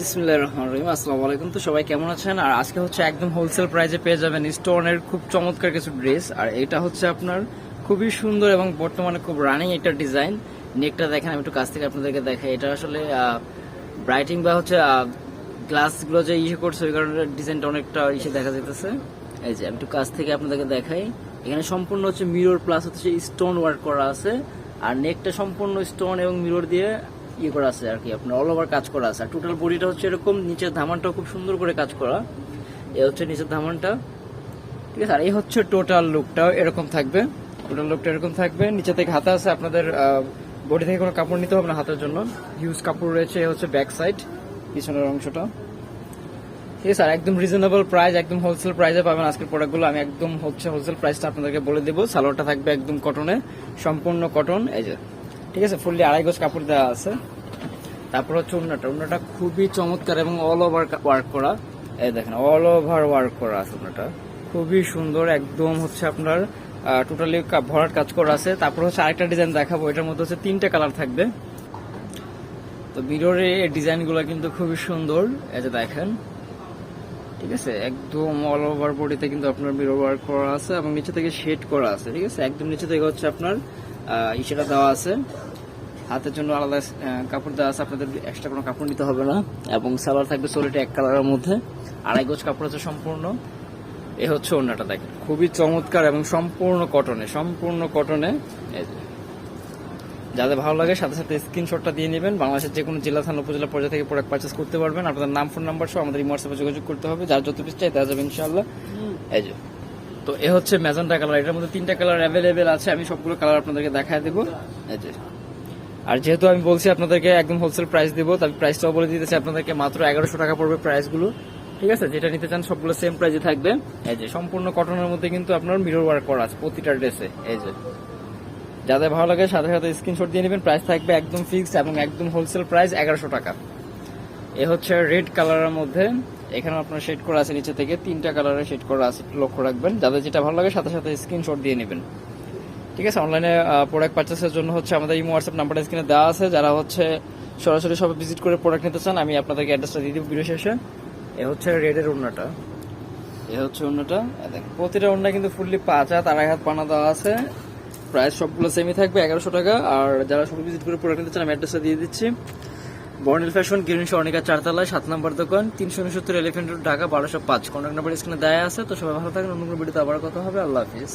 বিসমিল্লাহির রহমানির রহিম, আসসালামু আলাইকুম। তো সবাই কেমন আছেন? আর আজকে হচ্ছে একদম হোলসেল প্রাইসে পেয়ে যাবেন স্টোনের খুব চমৎকার কিছু ড্রেস আর এটা হচ্ছে আপনার খুবই সুন্দর এবং বর্তমানে খুব রানিং একটা ডিজাইন নেকটা দেখেন, আমি একটু কাছ থেকে আপনাদেরকে দেখাই। এটা আসলে ব্রাইটিং বা হচ্ছে গ্লাসগুলো যে ইয়ে করছে, ওই কারণে ডিজাইনটা অনেকটা ইসে দেখা যাইতেছে। এই যে, আমি একটু কাছ থেকে আপনাদেরকে দেখাই। এখানে সম্পূর্ণ হচ্ছে মিরর প্লাস হচ্ছে স্টোন ওয়ার্ক করা আছে। আর নেকটা সম্পূর্ণ স্টোন এবং মিরর দিয়ে ইয়ে করা আছে আর কি, আপনার অল ওভার কাজ করা আছে। আর টোটাল বডিটা হচ্ছে এরকম, নিচের ধামানটাও খুব সুন্দর করে কাজ করা। এ হচ্ছে নিচের ধামানটা। ঠিক আছে, আর এই হচ্ছে টোটাল লুকটাও এরকম থাকবে। টোটাল লুকটা এরকম থাকবে। নিচে থেকে হাতে আছে আপনাদের বডি থেকে কোনো কাপড় নিতে হবে না হাতের জন্য। হিউজ কাপড় রয়েছে, এ হচ্ছে ব্যাক সাইড পিছনের অংশটা। ঠিক আছে, আর একদম রিজনেবল প্রাইস একদম হোলসেল প্রাইসে পাবেন আজকের প্রোডাক্টগুলো আমি একদম হচ্ছে হোলসেল প্রাইসটা আপনাদেরকে বলে দেবো। সালোয়ারটা থাকবে একদম কটনে সম্পূর্ণ কটন এই যে। ঠিক আছে ফুললি আড়াই গজ কাপড় দেওয়া আছে। তারপর হচ্ছে উন্নাটা। উন্নাটা খুবই চমৎকার এবং অল ওভার ওয়ার্ক করা। এই দেখেন অল ওভার ওয়ার্ক করা আছে উন্নাটা। খুবই সুন্দর, একদম হচ্ছে আপনার টোটালি ভরাট কাজ করা আছে। তারপর হচ্ছে আরেকটা ডিজাইন দেখাবো, এটার মধ্যে হচ্ছে তিনটা কালার থাকবে। তো মিররে এই ডিজাইনগুলো কিন্তু খুবই সুন্দর। এই যে দেখেন, ঠিক আছে, একদম অল ওভার বডিতে কিন্তু আপনার মিরর ওয়ার্ক করা আছে এবং নিচে থেকে শেড করা আছে, ঠিক আছে? একদম নিচে থেকে হচ্ছে আপনার ইসেটা দেওয়া আছে। হাতের জন্য আলাদা কাপড় দেওয়া আছে। আপনাদের এক্সট্রা কোনো কাপড় নিতে হবে না। এবং সালোয়ার থাকবে সোলিটা এক কালারের মধ্যে। আড়াই গোজ কাপড় আছে সম্পূর্ণ। এ হচ্ছে অন্যটা দেখেন। খুবই চমৎকার এবং সম্পূর্ণ কটনে সম্পূর্ণ কটনে যাদের ভালো লাগে সাথে সাথে স্ক্রিনশটটা দিয়ে নেবেন। বাংলাদেশের যে কোনো জেলা থানা উপজেলা পর্যায়ে থেকে প্রোডাক্ট পারচেস করতে পারবেন। আপনাদের নাম ফোন নাম্বার সহ আমাদের হোয়াটসঅ্যাপে যোগাযোগ করতে হবে। যার যত পিস চাই দেওয়া যাবে ইনশাআল্লাহ। এই যে। তো এ হচ্ছে ম্যাজেন্টা কালার। এটার মধ্যে তিনটা কালার অ্যাভেলেবেল আছে, আমি সবগুলো কালার আপনাদেরকে দেখায় দেবো। এই যে। আর যেহেতু আমি বলছি আপনাদেরকে একদম হোলসেল প্রাইস দেবো তবে প্রাইসটাও বলে দিতেছি আপনাদেরকে, মাত্র এগারোশো টাকা পড়বে প্রাইসগুলো ঠিক আছে? যেটা নিতে চান সবগুলো সেম প্রাইসে থাকবে। এই যে, সম্পূর্ণ কটনের মধ্যে কিন্তু আপনার মিরর ওয়ার্ক করা আছে, প্রতিটা ড্রেসে এই যে। যাদের ভালো লাগে, সাথে সাথে স্ক্রিনশট দিয়ে নেবেন। প্রাইস থাকবে একদম ফিক্সড এবং একদম হোলসেল প্রাইস এগারোশো টাকা। এ হচ্ছে রেড কালারের মধ্যে এখানে আপনার শেড করা আছে নিচে থেকে তিনটা কালারের শেড করা আছে লক্ষ্য রাখবেন। যাদের যেটা ভালো লাগে সাথে সাথে স্ক্রিনশট দিয়ে নেবেন। ঠিক আছে অনলাইনে প্রোডাক্ট পারচেসের জন্য হচ্ছে আমাদের ইমো হোয়াটসঅ্যাপ নাম্বারটা স্ক্রিনে দেওয়া আছে। যারা হচ্ছে সরাসরি সব ভিজিট করে প্রোডাক্ট নিতে চান আমি আপনাদেরকে অ্যাড্রেসটা দিয়ে দিব ভিডিও শেষে। এ হচ্ছে রেডের ওড়নাটা। এ হচ্ছে ওড়নাটা। দেখেন, প্রতিটা ওড়না কিন্তু ফুললি পাঁচ আড়াই হাত পানা দেওয়া আছে। প্রাইস সবগুলো সেমই থাকবে এগারোশো টাকা। আর যারা সব ভিজিট করে প্রোডাক্ট নিতে চান আমি অ্যাড্রেসটা দিয়ে দিচ্ছি। বর্ণিল ফ্যাশন, গ্রিন স্বর্ণিকা চারতলায়, সাত নম্বর দোকান, তিনশো উনসত্তর এলিফেন্ট রোড, ঢাকা, বারোশো পাঁচ। কন্ট্যাক্ট নাম্বার স্ক্রিনে দেয়া আছে, তো সবাই ভালো থাকেন অন্য কোনো ভিডিওতে আবার কথা হবে। আল্লাহ হাফিজ।